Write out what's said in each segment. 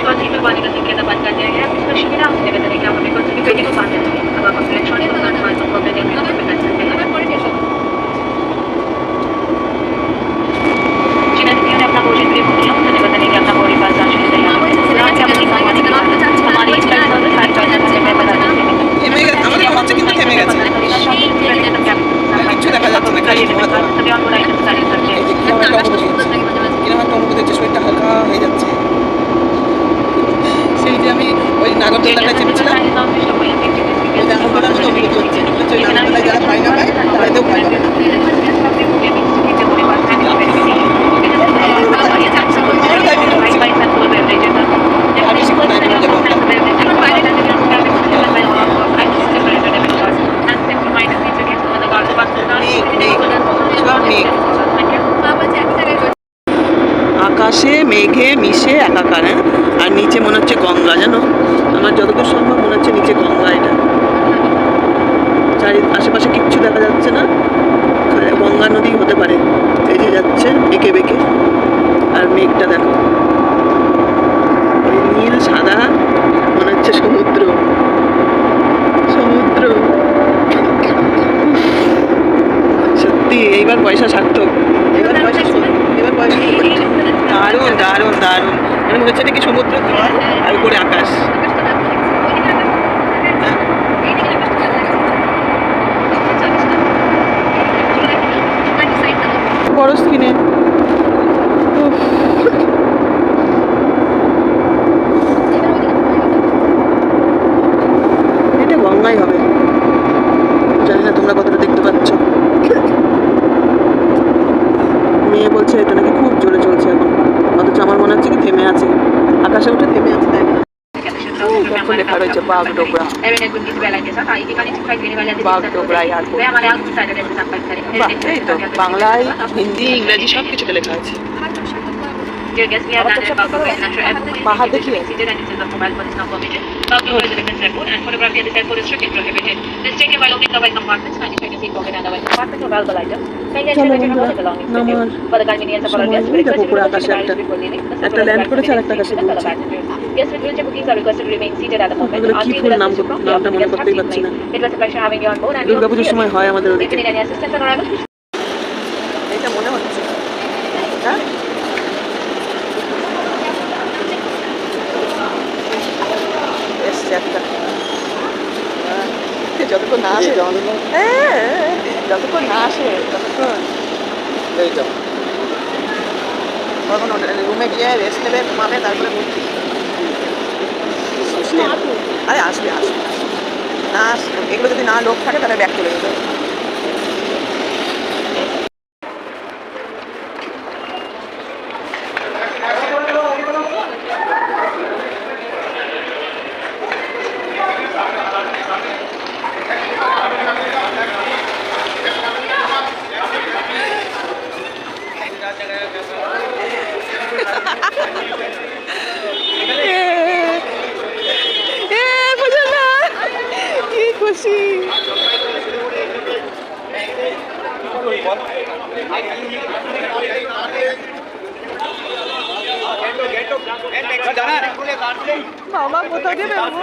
situasi itu paling kesulitan tempatkannya ya. একাকার। হ্যাঁ আর নিচে মনে হচ্ছে গঙ্গা, জানো? আমার যতদূর সম্ভব মনে হচ্ছে নিচে গঙ্গা এটা। চারি আশেপাশে কিচ্ছু দেখা যাচ্ছে না। গঙ্গা নদী হতে পারে। এই যে যাচ্ছে এঁকে বেঁকে। আর মেঘটা দেখো। নীল, সাদা, মনে হচ্ছে সমুদ্র। সমুদ্র। সত্যি, এইবার পয়সা সার্থক। এবার এবার পয়সা দারুণ দারুণ দারুণ। মানে হচ্ছে নাকি সমুদ্র আর উপরে আকাশ বড় স্ক্রিনে এটা গঙ্গাই হবে জানি না তোমরা কতটা দেখতে পাচ্ছ মেয়ে বলছে এটা নাকি খুব জোরে চলছে এখন অথচ আমার মনে হচ্ছে কি থেমে আছে আকাশে উঠে থেমে আছে তাই না দেখো Bagdogra. বাগডোগরা এয়ারপোর্ট এই তো বাংলায় হিন্দি ইংরাজি সব কিছুতে লেখা আছে। একটা ল্যান্ড করেছে আর একটা কাছে। Guests with wheelchair bookings are requested to remain seated at the moment. Until the নাম assistance from the মনে. It was a pleasure having you on board and we hope to see you If you need any assistance on arrival, এইটা মনে হচ্ছে হ্যাঁ এসছে একটা হ্যাঁ, যতক্ষণ না আসে হ্যাঁ, যতক্ষণ না আসে ততক্ষণ তখন রুমে গিয়ে রেস্ট নেবে ঘুমাবে তারপরে ঘুরছি আরে আসবে আসবে। না এগুলো যদি না লোক থাকে তাহলে ব্যাক চলে যাবে এ বুঝো না কি খুশি মামা কোথায় দেবে বাবু?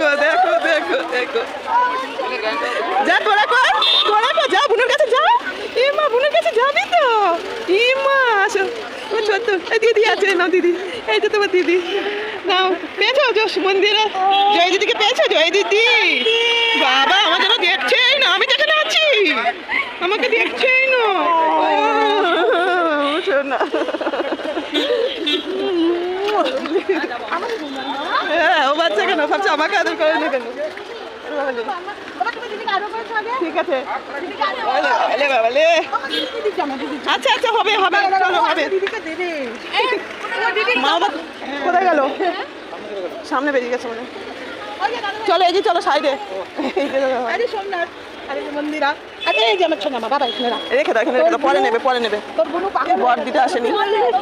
দেখো দেখো দেখো দেখো যা তোরা কর তোরা কর যা বুনের কাছে যা এ মা বুনের কাছে যাবি তো এ আসো এই দিদি আছে না দিদি এই তো তোমার দিদি নাও পেয়েছ যশ মন্দিরে জয় দিদিকে পেয়েছ জয় দিদি বাবা আমার যেন দেখছেই না আমি যেখানে আছি আমাকে দেখছেই না শোনা হ্যাঁ কেন ভাবছে আমাকে আদর করে না কেন ঠিক আছে। লে বাবা লে আচ্ছা আচ্ছা হবে হবে হবে। কোথায় গেল? সামনে বেরিয়ে গেছে মনে চলো এই যে চলো সাইডে। এখানে রেখে। দাও এখানে পরে নেবে পরে নেবে। বর দিতে আসেনি।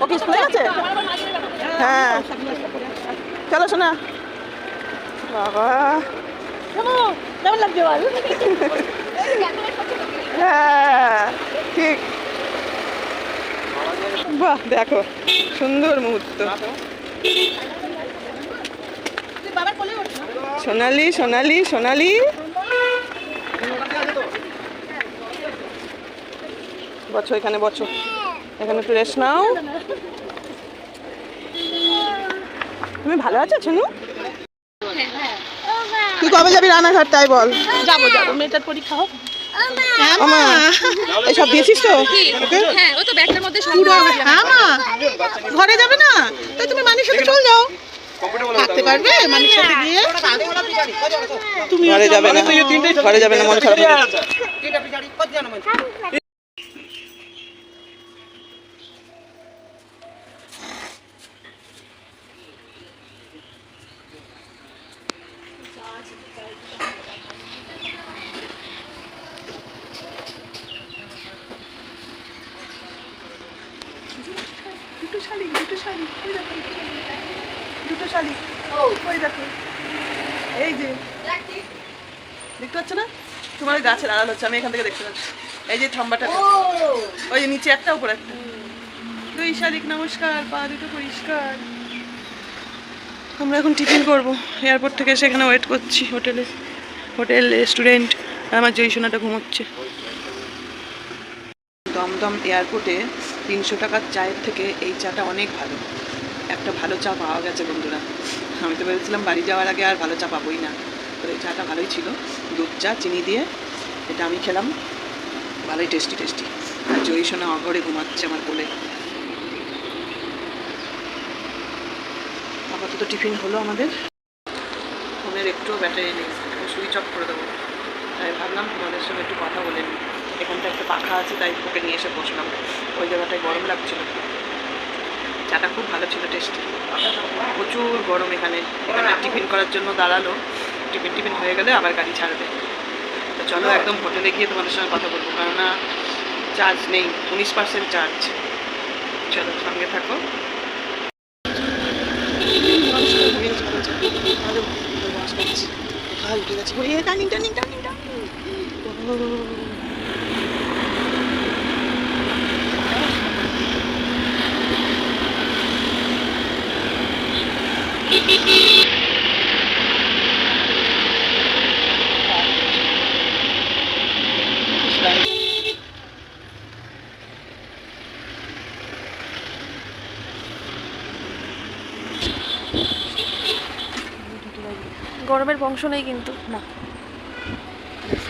ও কি স্কুলে আছে হ্যাঁ। চলো শোনা বাবা। কেমন কেমন লাগছে বল? হ্যাঁ ঠিক। বাহ দেখো সুন্দর মুহূর্ত। সোনালি সোনালি সোনালি। বছো এখানে বছো এখানে একটু রেস্ট নাও। তুমি ভালো আছো ছুনু? তুই কবে যাবি রানাঘাট তাই বল। যাব যাব। মেয়েটার পরীক্ষা হোক। সব এসব দিয়েছিস তো? হ্যাঁ ও তো ব্যাগটার মধ্যে সব পুরো হ্যাঁ ঘরে যাবে না? তাই তুমি মানির সাথে চল যাও। থাকতে পারবে মানির সাথে গিয়ে। তুমি ঘরে যাবে না। ঘরে যাবে না মন খারাপ হয়ে যাবে। দুটো শাড়ি দুটো শাড়ি ওই দেখো দুটো শাড়ি ওই দেখো এই যে দেখতে পাচ্ছ না তোমার ওই গাছের আড়াল হচ্ছে আমি এখান থেকে দেখতে পাচ্ছি এই যে থাম্বাটা। ওই যে নিচে একটা উপরে একটা। দুই শালিক নমস্কার পা দুটো পরিষ্কার। আমরা এখন টিফিন করব। এয়ারপোর্ট থেকে সেখানে ওয়েট করছি হোটেলে। Hotel restaurant. আমার জয় সোনাটা ঘুমোচ্ছে। দমদম এয়ারপোর্টে তিনশো টাকার চায়ের থেকে এই চাটা অনেক ভালো। একটা ভালো চা পাওয়া গেছে বন্ধুরা। আমি তো ভেবেছিলাম বাড়ি যাওয়ার আগে আর ভালো চা পাবোই না। তো এই চাটা ভালোই ছিল। দুধ চা চিনি দিয়ে এটা আমি খেলাম। ভালোই টেস্টি টেস্টি আর জয়ী সোনা অঘরে ঘুমাচ্ছে আমার কোলে। আপাতত টিফিন হলো আমাদের। ফোনের একটুও ব্যাটারি নেই। সুইচ অফ করে দেবো। তাই ভাবলাম তোমাদের সঙ্গে একটু কথা বলে নিই। এখানটা একটা পাখা আছে, তাই ওকে নিয়ে এসে বসলাম। ওই জায়গাটায় গরম লাগছিল। চাটা খুব ভালো ছিল টেস্টি প্রচুর গরম এখানে। এখানে টিফিন করার জন্য দাঁড়াল। টিফিন টিফিন হয়ে গেলে আবার গাড়ি ছাড়বে। চলো, একদম হোটেলে গিয়ে তোমাদের সঙ্গে কথা বলব, কেননা চার্জ নেই, উনিশ পার্সেন্ট চার্জ চলো, সঙ্গে থাকো। টার্নিং টার্নিং গরমের বংশ নেই কিন্তু না।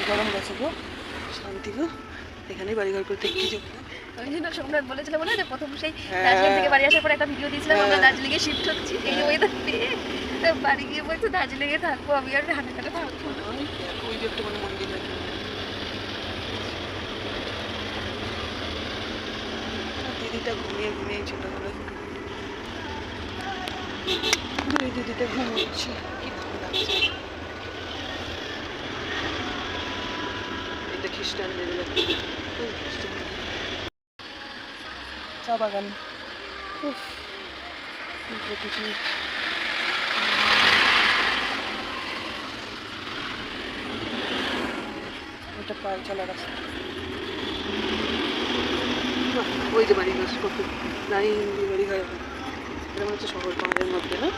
গরম গেছে গো। শান্তি গো। এখানেই বাড়িঘর করতে কি যাব ওই জন্য সোমনাথ বলেছিল মনে যে প্রথম সেই হ্যাঁ। দার্জিলিং থেকে বাড়ি আসার পর একটা ভিডিও দিয়েছিলাম আমরা হ্যাঁ। দার্জিলিং শিফট হচ্ছি। এই ওয়েদার পেয়ে বাড়ি গিয়ে বলছে দার্জিলিং এ থাকব আমি আর থাকব। ওই যে একটা মন্দির দিদিটা ঘুমিয়ে ঘুমিয়ে ছোট করে দিদিটা ঘুমোচ্ছে। কি ভালো লাগছে। এটা। ওই খ্রিস্টানদের। চা বাগান উফ, কি প্রকৃতি। ওটা পায়ে চলা রাস্তা ওই যে বাড়ি ঘর কত দিয়ে বাড়ি ঘর এটা মনে হচ্ছে শহর পাহাড়ের মধ্যে না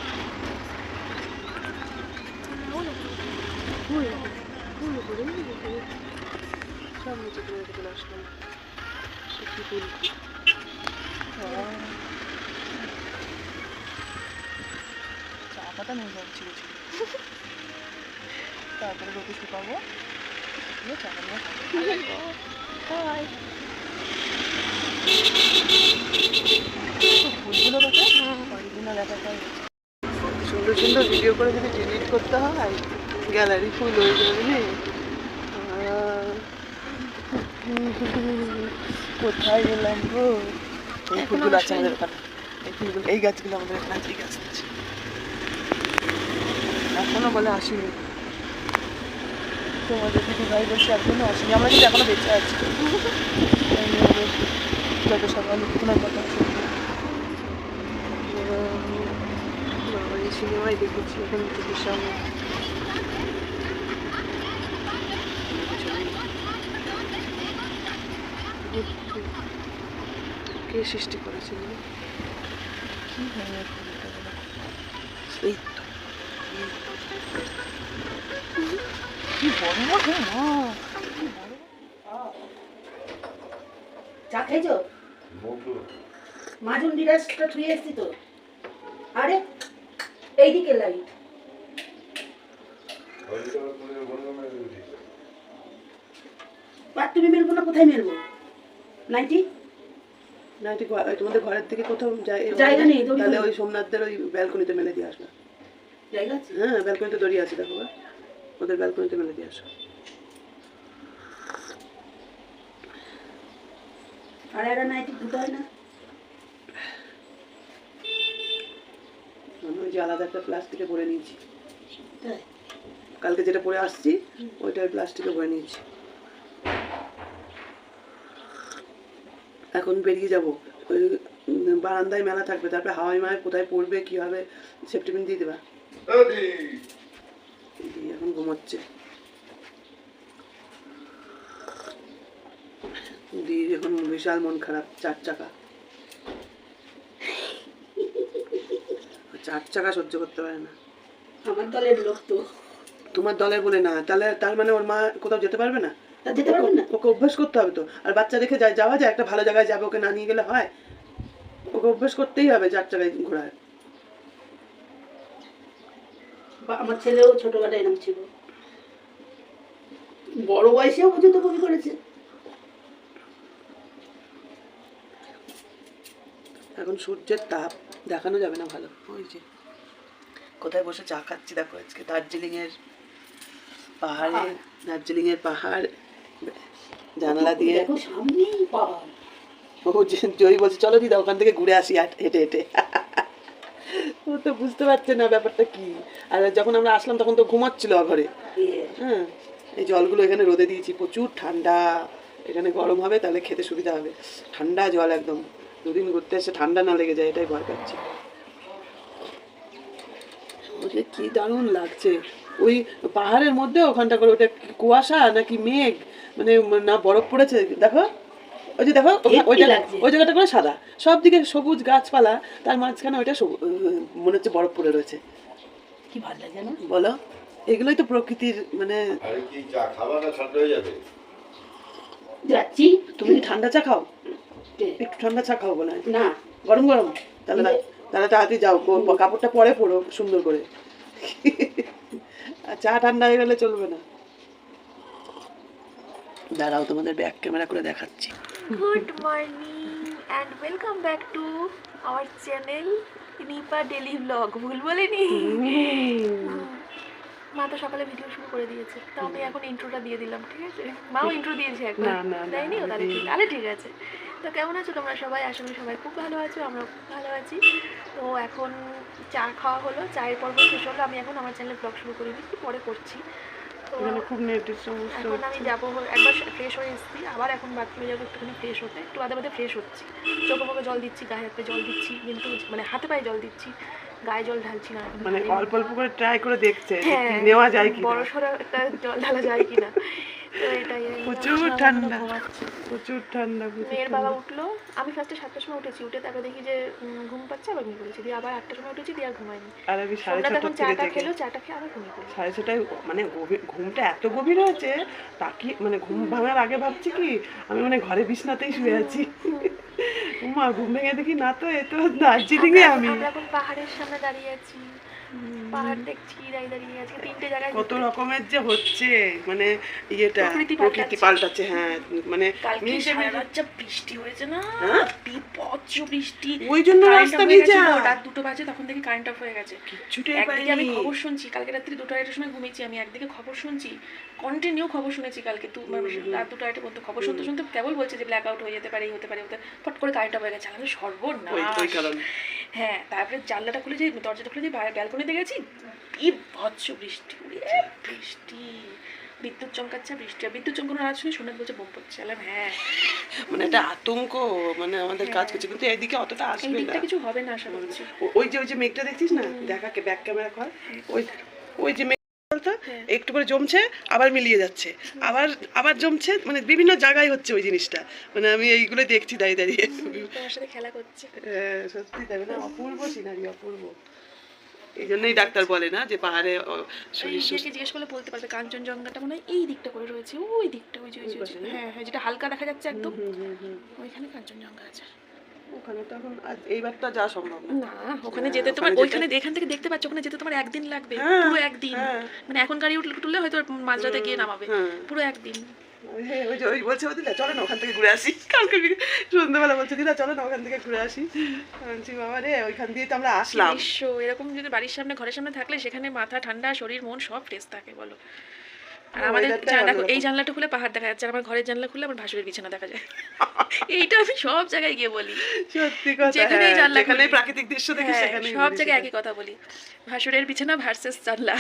ফুল। সব নিচে চলে চলে আসলাম। সত্যি ফুল চা পাতা নিয়ে যাচ্ছি ছিল। তারপরে রোদে শুকাবো দিয়ে চা Bye. ফুলগুলো দেখো অরিজিনাল একাকার সুন্দর সুন্দর ভিডিও করে যদি ডিলিট করতে হয় গ্যালারি ফুল হয়ে যাবে কোথায় গেলাম গো? এই ফুলগুলো আছে আমাদের ওখানে। এই ফুলগুলো এই গাছগুলো আমাদের এখানে এই গাছ আছে। এখনও বলে আসিনি। তোমাদের দিদি ভাই বলছে এখনও আসেনি। আমরা কিন্তু এখনও বেঁচে আছি। যত সকাল উঠোনের কথা সিনেমায় দেখেছি এখন চিকিৎসা হলো কে সৃষ্টি করেছিল কি বড় বড় চা খেয়েছো? তো। আরে, এইদিকে তুমি না, কোথায় মেলবো? নাইটি না এটি ওই তোমাদের ঘরের থেকে কোথাও জায়গা নেই, তাহলে ওই সোমনাথদের ওই ব্যালকনিতে মেলে দিয়ে আসবে। জায়গা আছে? হ্যাঁ ব্যালকনিতে দড়ি আছে দেখো ওদের ব্যালকনিতে মেলে দিয়ে আসো। আর একটা নাইটি ধুতে হয় না? ওই যে আলাদা একটা প্লাস্টিকে ভরে নিয়েছি। কালকে যেটা পরে আসছি ওইটা ওই প্লাস্টিকে ভরে নিয়েছি। এখন বেরিয়ে যাব। ওই বারান্দায় মেলা থাকবে তারপরে হাওয়াই মায়ের কোথায় পড়বে কি হবে সেফটি পিন দিয়ে দেবা। দিয়ে এখন ঘুমোচ্ছে। দিয়ে এখন বিশাল মন খারাপ চার চাকা। চার চাকা সহ্য করতে পারে না। আমার দলের লোক তো। তোমার দলের বলে না তাহলে তার মানে ওর মা কোথাও যেতে পারবে না? তা যেতে পারবেন না? ওকে অভ্যাস করতে হবে তো। আর বাচ্চা রেখে যায় যাওয়া যায় একটা ভালো জায়গায় যাবে ওকে না নিয়ে গেলে হয়। ওকে অভ্যাস করতেই হবে চার জায়গায় ঘোরায় আমার ছেলেও ছোটবেলায় এরকম ছিল। বড় বয়সেও পর্যন্ত করেছে। এখন সূর্যের তাপ দেখানো যাবে না ভালো। ওই যে কোথায় বসে চা খাচ্ছি দেখো আজকে। দার্জিলিং এর পাহাড়ে। দার্জিলিং এর পাহাড়। জানালা দিয়ে। ও জয়ী বলছে চলো দিদা ওখান থেকে ঘুরে আসি হেঁটে হেঁটে। ও তো বুঝতে পারছে না ব্যাপারটা কি। আর যখন আমরা আসলাম তখন তো ঘুমাচ্ছিল ঘরে। হ্যাঁ এই জলগুলো এখানে রোদে দিয়েছি প্রচুর ঠান্ডা। এখানে গরম হবে তাহলে খেতে সুবিধা হবে। ঠান্ডা জল একদম। দুদিন ঘুরতে এসে ঠান্ডা না লেগে যায় এটাই ভয় পাচ্ছি। ওকে কি দারুণ লাগছে। ওই পাহাড়ের মধ্যে ওখানটা করে ওটা কুয়াশা নাকি মেঘ? মানে না বরফ পড়েছে? দেখো। ওই যে দেখো ওই জায়গা- ওই জায়গাটা করে সাদা। সব দিকে সবুজ গাছপালা তার মাঝখানে ওইটা সবু- মনে হচ্ছে বরফ পড়ে রয়েছে। কি ভালো লাগে না বলো। এগুলোই তো প্রকৃতির মানে আরে কি চা খাবার না ঠান্ডা হয়ে যাবে? যাচ্ছি। তুমি কি ঠান্ডা চা খাও? একটু ঠান্ডা চা খাও বলে। না। গরম গরম। তাহলে তাহলে তাড়াতাড়ি যাও কাপড়টা পরে পরো সুন্দর করে। চা ঠান্ডা হয়ে গেলে চলবে না। দাঁড়াও তোমাদের ব্যাক ক্যামেরা করে দেখাচ্ছি। Good morning and welcome back to our channel Nipa daily blog ভুল বলিনি? মা তো সকালে ভিডিও শুরু করে দিয়েছে। তো আমি এখন ইন্ট্রোটা দিয়ে দিলাম ঠিক আছে? মাও ইন্ট্রো দিয়েছে একবার। দেয়নি? ও তাহলে ঠিক তাহলে ঠিক আছে। তো কেমন আছো তোমরা সবাই? করি সবাই খুব ভালো আছো আমরা খুব ভালো আছি। তো এখন চা খাওয়া হলো চায়ের পর্ব শেষ হলো আমি এখন আমার চ্যানেলে ব্লগ শুরু করে একটু পরে করছি? খুব নেটের সমস্যা এখন আমি যাব একবার ফ্রেশ হয়ে এসেছি আবার এখন বাথরুমে যাব একটুখানি ফ্রেশ হতে একটু বাদে বাদে ফ্রেশ হচ্ছি। চোখে মুখে জল দিচ্ছি গায়ে হাতে জল দিচ্ছি কিন্তু মানে হাতে পায়ে জল দিচ্ছি গায়ে জল ঢালছি না। মানে অল্প অল্প করে ট্রাই করে দেখছে হ্যাঁ নেওয়া যায় কি বড় সড়ো একটা জল ঢালা যায় কিনা। প্রচুর ঠান্ডা। প্রচুর ঠান্ডা মেয়ের বাবা উঠল আমি ফার্স্টে সাতটার সময় উঠেছি উঠে তারপরে দেখি যে ঘুম পাচ্ছে আবার ঘুমিয়ে পড়েছি। দিয়ে আবার আটটার সময় উঠেছি দিয়ে আর ঘুমাইনি আর আমি সাড়ে সোমনাথ ছটার এখন থেকে চাটা খেলো চাটা খেয়ে আবার ঘুমিয়ে পড়েছি সাড়ে ছটায় মানে ঘুমটা এত গভীর হয়েছে তাকি মানে ঘুম ভাঙার আগে ভাবছি কি আমি মানে ঘরে বিছনাতেই শুয়ে আছি। মা ঘুম ভেঙে দেখি না তো এ তো দার্জিলিং এ আমি। এখন পাহাড়ের সামনে দাঁড়িয়ে আছি। পাহাড় দেখছি দাঁড়িয়ে দাঁড়িয়ে আজকে তিনটে জায়গায় কত রকমের যে হচ্ছে মানে ইয়েটা প্রকৃতি প্রকৃতি পাল্টাচ্ছে। হ্যাঁ মানে কালকে বৃষ্টি হয়েছে না হ্যাঁ? বিপজ্জ বৃষ্টি। ওই জন্য রাস্তা ভিজা। রাত দুটো বাজে তখন থেকে কারেন্ট অফ হয়ে গেছে। কিচ্ছুটাই একদিকে আমি খবর শুনছি কালকে রাত্রি দুটো আড়াইটার সময় ঘুমিয়েছি আমি একদিকে খবর শুনছি কন্টিনিউ খবর শুনেছি কালকে তু মানে রাত দুটো আড়াইটা পর্যন্ত খবর শুনতে শুনতে কেবল বলছে যে ব্ল্যাক আউট হয়ে যেতে পারে হতে পারে হতে ফট করে কারেন্ট অফ হয়ে গেছে আমি সর্বনাশ। হ্যাঁ তারপরে জানলাটা খুলে যে দরজাটা খুলে যে ব্যালকনিতে গেছি কি ভৎস বৃষ্টি বৃষ্টি। বিদ্যুৎ চমকাচ্ছে বৃষ্টি। আর বিদ্যুৎ চমকানোর আজ শুনে শোনা বলছে বোম পড়ছে। আলাম হ্যাঁ। মানে একটা আতঙ্ক মানে আমাদের কাজ করছে কিন্তু এইদিকে অতটা আসবে না। কিছু হবে না আশা করছি। ওই যে ওই যে মেঘটা দেখছিস না? দেখাকে ব্যাক ক্যামেরা কর। ওই ওই যে বলতো? হ্যাঁ। একটু করে জমছে আবার মিলিয়ে যাচ্ছে। আবার আবার জমছে মানে বিভিন্ন জায়গায় হচ্ছে ওই জিনিসটা। মানে আমি এইগুলো দেখছি দাঁড়িয়ে দাঁড়িয়ে। তোমার সাথে খেলা করছে। হ্যাঁ, সত্যি তাই না? অপূর্ব সিনারি অপূর্ব। এই জন্যই ডাক্তার বলে না যে পাহাড়ে শরীর সুস্থ। জিজ্ঞেস করলে বলতে পারবে কাঞ্চনজঙ্ঘাটা মনে হয় এই দিকটা করে রয়েছে ওই দিকটা ওই যে ওই যে হ্যাঁ হ্যাঁ যেটা হালকা দেখা যাচ্ছে একদম। ওইখানে কাঞ্চনজঙ্ঘা আছে। ওখানে তো এখন আজ এইবারটা যাওয়া সম্ভব না। ওখানে হ্যাঁ, যেতে তোমার ওইখানে এখান থেকে দেখতে পাচ্ছ ওখানে যেতে তোমার একদিন লাগবে হ্যাঁ, পুরো একদিন। হ্যাঁ। মানে এখন গাড়ি উঠলে হয়তো মাঝরাতে গিয়ে নামাবে হ্যাঁ। পুরো একদিন। হ্যাঁ, ওই যে ওই বলছে চলো না ওখান থেকে ঘুরে আসি। কালকে সন্ধ্যাবেলা বলছে দিদা চলো না ওখান থেকে ঘুরে আসি। বলছি বাবা রে ওইখান দিয়ে তো আমরা আসলাম। এরকম যদি বাড়ির সামনে ঘরের সামনে থাকলে সেখানে মাথা ঠান্ডা শরীর মন সব ফ্রেশ থাকে বলো। আর আমাদের দেখো এই জানলাটা খুলে পাহাড় দেখা যাচ্ছে আর আমার ঘরের জানলা খুলে আমার ভাসুরের বিছানা দেখা যায়। এইটা আমি সব জায়গায় গিয়ে বলি। সত্যি কথা যেখানেই হ্যাঁ, জানলা প্রাকৃতিক দৃশ্য দেখি হ্যাঁ, সেখানেই সব জায়গায় একই কথা বলি। ভাসুরের বিছানা ভার্সেস জানলা।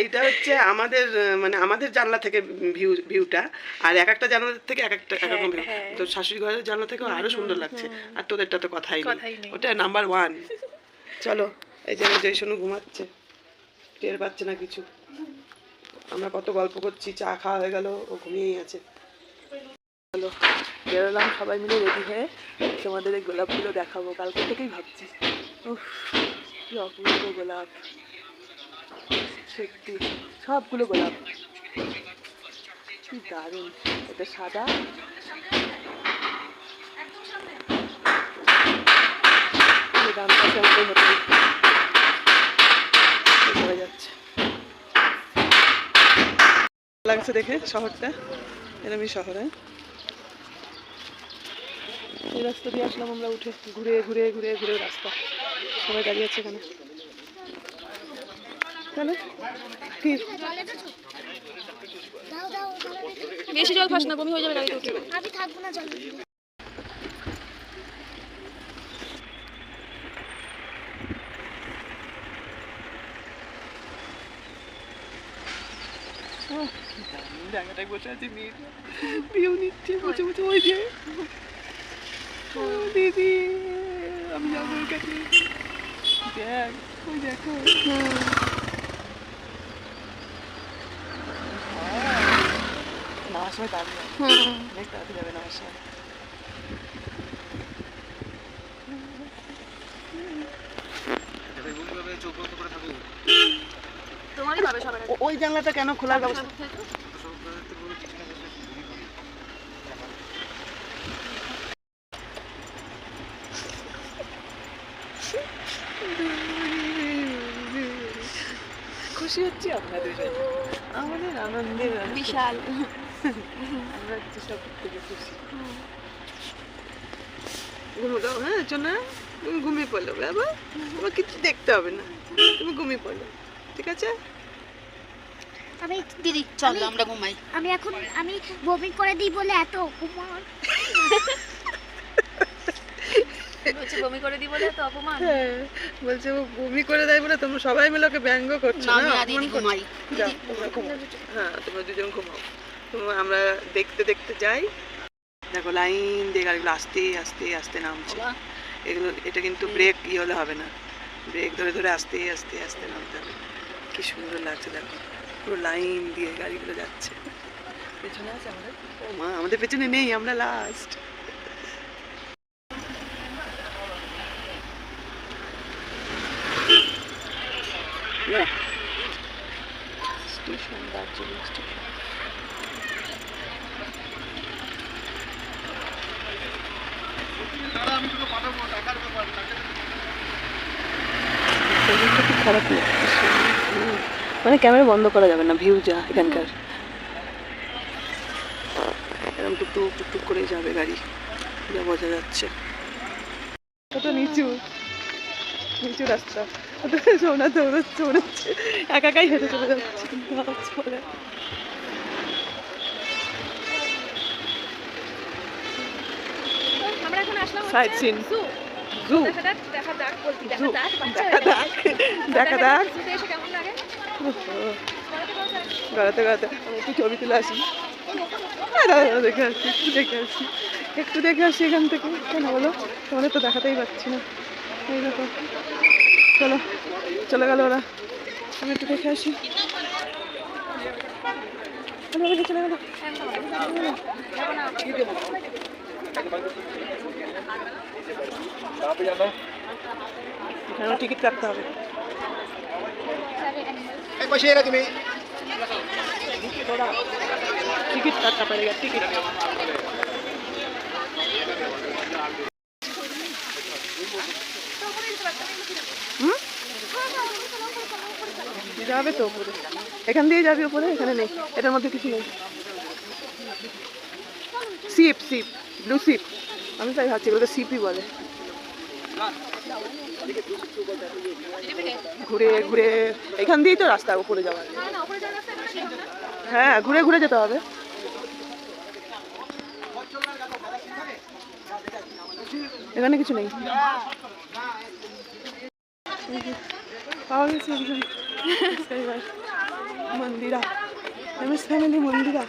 এইটা হচ্ছে আমাদের মানে আমাদের জানলা থেকে ভিউ ভিউটা আর এক একটা জানলা থেকে এক একটা এক রকম ভিউ হ্যাঁ। তো শাশুড়ি ঘরের জানলা থেকে আরও সুন্দর লাগছে আর তোদেরটা তো কথাই নেই। ওটা নাম্বার ওয়ান চলো এই যে জয় সোনু ঘুমাচ্ছে টের পাচ্ছে না কিছু। আমরা কত গল্প করছি, চা খাওয়া হয়ে গেল, ও ঘুমিয়েই আছে। বেরোলাম সবাই মিলে রেডি হয়ে, তোমাদের এই গোলাপগুলো দেখাবো, কালকে থেকেই ভাবছি। উফ, কি অপূর্ব গোলাপ। সত্যি, সবগুলো গোলাপ। কি দারুণ, এটা সাদা? ডান পাশে আমাদের যাচ্ছে। লাগছে দেখে শহরটা। এরমই শহরে। এই রাস্তা দিয়ে আসলাম আমরা উঠে। ঘুরে ঘুরে ঘুরে ঘুরে রাস্তা। সবাই দাঁড়িয়ে আছে এখানে। বেশি জল খাস না বমি হয়ে যাবে গাড়িতে উঠে আমি থাকব না জল জায়গাটায় বসে আছে মেয়ে ভিউ নিচ্ছে বসে বসে ওই যে ও দিদি আমি যাব ওর কাছে। দেখ ওই দেখো। নামার সময় দাঁড়িয়ে অনেক তাড়াতাড়ি যাবে নামার সময় সবার ও- ওই জানলাটা কেন খোলার ব্যবস্থা? খুশি হচ্ছি আমরা দুজন আমাদের আনন্দের বিশাল। আমরা চেষ্টা করতে খুশি। ঘুমো দাও হ্যাঁ চোনা তুমি ঘুমিয়ে পড়ল। বাবা তোমার কিছু দেখতে হবে না। তুমি ঘুমিয়ে পড়ল। ঠিক আছে? আমি দিদি চল আমরা ঘুমাই। আমি এখন আমি বমি করে দিই বলে এত অপমান। বলছে বমি করে দি বলে তো অপমান? হ্যাঁ বলছে ও বমি করে দেয় বলে তোমরা সবাই মিলে ওকে ব্যঙ্গ করছ না, অপমান ঘুমাই। হ্যাঁ তোমরা দুজন ঘুমাও। আমরা দেখতে দেখতে যাই। দেখো লাইন দিয়ে গাড়িগুলো আস্তে আস্তে আস্তে নামছে। এগুলো এটা কিন্তু ব্রেক ইয়ে হলে হবে না। ব্রেক ধরে ধরে আস্তে আস্তে আস্তে নামতে হবে। কি সুন্দর লাগছে দেখো। পুরো লাইন দিয়ে গাড়িগুলো যাচ্ছে। পেছনে আছে আমাদের? ও মা আমাদের পেছনে নেই আমরা লাস্ট মানে ক্যামেরা বন্ধ করা যাবে না ভিউ যা এখানকার। এরকম টুকটুক টুকটুক করে যাবে গাড়ি, যা বোঝা যাচ্ছে। নিচু। নিচু রাস্তা। সোনা দৌড়াচ্ছে দৌড়াচ্ছে। একা একাই হেঁটে চলে যাচ্ছে. জু দেখা যাক যাক গড়াতে গড়াতে আমি একটু ছবি তুলে আসি। হ্যাঁ দেখে আসি একটু দেখে আসি। একটু দেখে আসি এখান থেকে। কেন বলো? তোমাদের তো দেখাতেই পাচ্ছি না। এই দেখো চলো চলে গেল ওরা। আমি একটু দেখে আসি। চলে গেল। টিকিট কাটতে হবে। তুমি। টিকিট কাটতে পারে টিকিট। যাবে তো উপরে। এখান দিয়ে যাবি উপরে? এখানে নেই। এটার মধ্যে কিছু নেই। সিপ সিপ ব্লু সিপ আমি তাই ভাবছি, এগুলোকে সিপই বলে। ঘুরে ঘুরে, এখান দিয়েই তো রাস্তা, উপরে যাওয়ার। হ্যাঁ ঘুরে ঘুরে যেতে হবে। এখানে কিছু নেই। পাওয়া গেছে মন্দিরা। এম ফ্যামিলি মন্দিরা।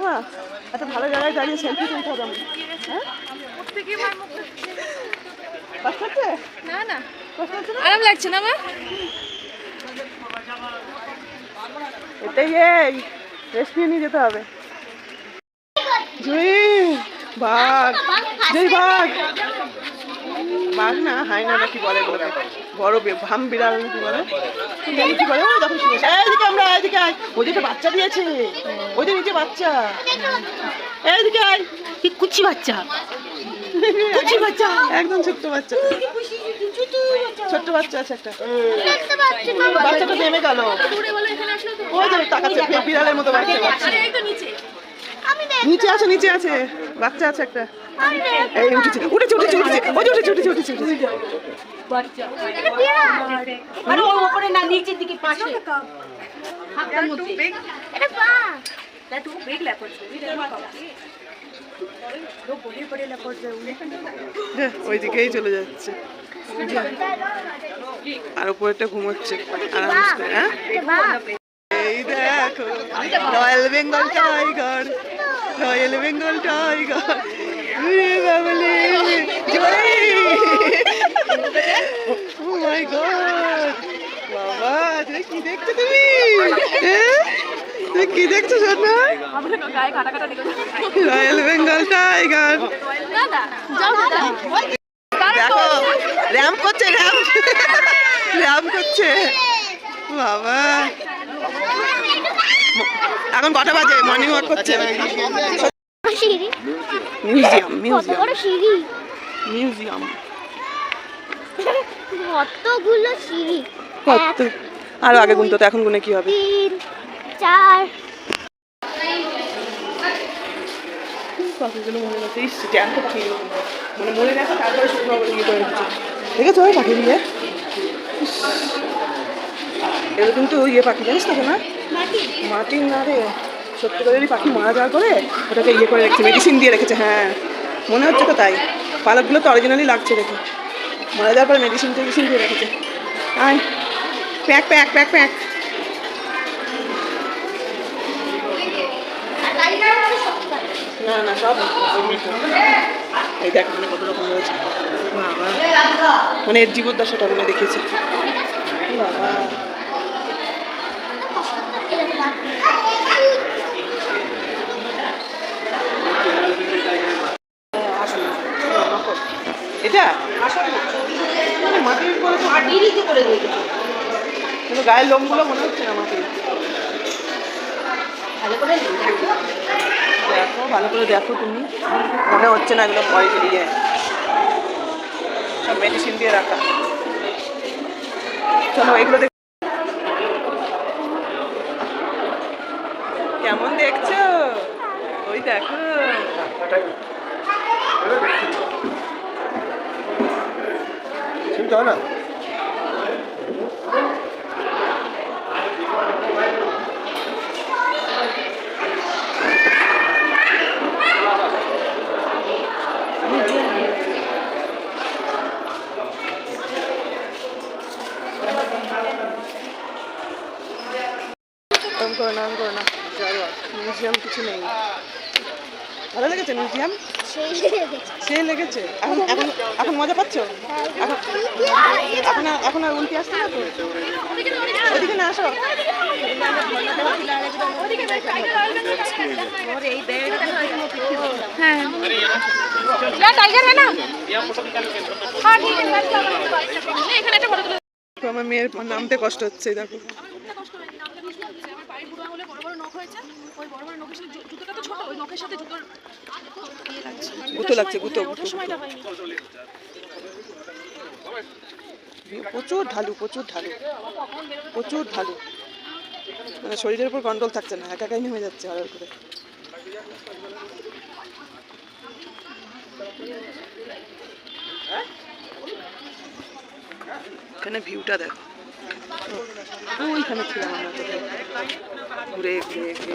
বাহ, এত ভালো জায়গায় দাঁড়িয়ে সেলফি তুলতে হবে আমি হ্যাঁ? না না? আরাম লাগছে না মা? এটাই এই রেস্ট নিয়ে নিয়ে যেতে হবে। জুই বাঘ। জুই বাঘ। বাঘ না হাই না কি বলে এগুলোকে? বড় ভাম বিড়াল না কি বলে? কি কি বলে? ও দেখো শুনেছি এইদিকে আমরা এইদিকে আয়। ওই যে একটা বাচ্চা দিয়েছে। ওই যে নিচে বাচ্চা। এইদিকে আয়। কি কুচি বাচ্চা? কুচি বাচ্চা। একদম ছোট্ট বাচ্চা। ছোট্ট বাচ্চা আছে একটা। বাচ্চাটা নেমে গেল। ওই যে তাকাচ্ছে বিড়ালের মতো বাচ্চা। বাচ্চা নিচে আছে নিচে আছে। বাচ্চা আছে একটা। এই উঠেছে উঠেছে উঠেছে উঠেছে। ওই উঠেছে উঠেছে উঠেছে উঠেছে। আরে ওর উপরে না নিচের দিকে পাশে। এটা বাঘ হ্যাঁ, ওই দিকেই চলে যাচ্ছে। আর উপরেটা ঘুমোচ্ছে। আরামসে হ্যাঁ? এই দেখো royal Bengal tiger royal Bengal tiger. কি কি দেখছ সোনা রয়্যাল বেঙ্গল টাইগার দেখো র্যাম করছে র্যাম র্যাম করছে বাবা এখন কটা বাজে? মর্নিং ওয়াক করছে। সিঁড়ি মিউজিয়াম কত মিউজিয়াম। বড় সিঁড়ি মিউজিয়াম। কতগুলো সিঁড়ি কত আরও আগে গুনতো তো এখন গুনে কি হবে? তিন চার। পাখিগুলো মনে হচ্ছে ইস জ্যান্ত পাখিগুলো মানে মরে গেছে তারপরে শুকনো করে ইয়ে করে দেখেছ ওই পাখি দিয়ে? ইস, এগুলো কিন্তু ইয়ে পাখি জানিস তো না মাটির না রে। সত্যিকারেরই পাখি মারা যাওয়ার পরে ওটাকে ইয়ে করে রেখেছে মেডিসিন দিয়ে রেখেছে হ্যাঁ। মনে হচ্ছে তো তাই। পালকগুলো তো অরিজিনালি লাগছে দেখে। মারা যাওয়ার পরে মেডিসিন টেডিসিন দিয়ে রেখেছে। আয়। Pack pack pack pack. না না, সব এই দেখ মানে কত রকম মানে এর জীবদ্দশাটা মানে দেখেছে বাবা এটা মানে করে কিন্তু গায়ের লোমগুলো মনে হচ্ছে না ভালো করে দেখো। ভালো করে দেখো তুমি। মনে হচ্ছে না এগুলো ভয় ইয়ে সব মেডিসিন দিয়ে রাখা। চলো এগুলো দেখ। কেমন দেখছ? ওই দেখো। না করে না অন করে না মিউজিয়াম কিছু নেই। ভালো লেগেছে মিউজিয়াম? সেই লেগেছে। এখন এখন এখন মজা পাচ্ছ? এখন এখন আর- উল্টে আসছে না তো? ওদিকে না আসো। তো আমার মেয়ের নামতে কষ্ট হচ্ছে দেখো আমার পায়ের বুড়ো আঙুলে বড় বড় নখ হয়েছে ওই বড় বড় নখের সাথে জু- জুতোটা তো ছোট সাথে জুতোর ইয়ে লাগছে। গুঁতো লাগছে গুঁতো হ্যাঁ, গুঁতো ওঠার সময়টা হয়নি। প্রচুর ঢালু প্রচুর ঢালু প্রচুর ঢালু। মানে শরীরের উপর কন্ট্রোল থাকছে না একা একাই নেমে যাচ্ছে হঠাৎ করে। এখানে ভিউটা দেখো। ওইখানে ছিলাম আমরা। ঘুরে ঘুরে ঘুরে।